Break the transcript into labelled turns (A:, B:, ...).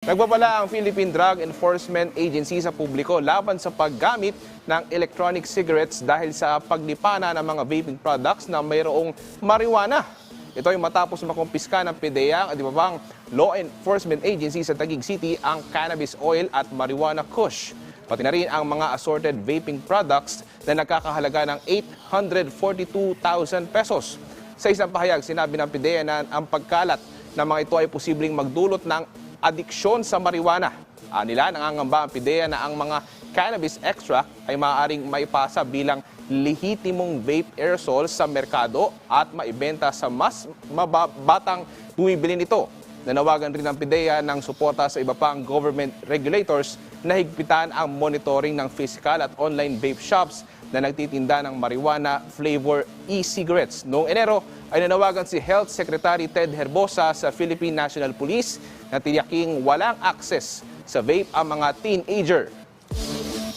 A: Nagbabala ang Philippine Drug Enforcement Agency sa publiko laban sa paggamit ng electronic cigarettes dahil sa paglipana ng mga vaping products na mayroong marijuana. Ito ay matapos makumpiska ng PDEA at iba pang law enforcement agency sa Taguig City ang cannabis oil at marijuana kush. Pati na rin ang mga assorted vaping products na nagkakahalaga ng 842,000 pesos. Sa isang pahayag, sinabi ng PDEA na ang pagkalat ng mga ito ay posibleng magdulot ng adiksyon sa marijuana. Anila, nangangamba ang PIDEA na ang mga cannabis extract ay maaaring maipasa bilang lehitimong vape aerosol sa merkado at maibenta sa mas mababatang bumibili nito. Nanawagan rin ng PIDEA ng suporta sa iba pang government regulators na higpitan ang monitoring ng physical at online vape shops na nagtitinda ng marijuana flavor e-cigarettes. Noong Enero ay nanawagan si Health Secretary Ted Herbosa sa Philippine National Police na tiyaking walang access sa vape ang mga teenager.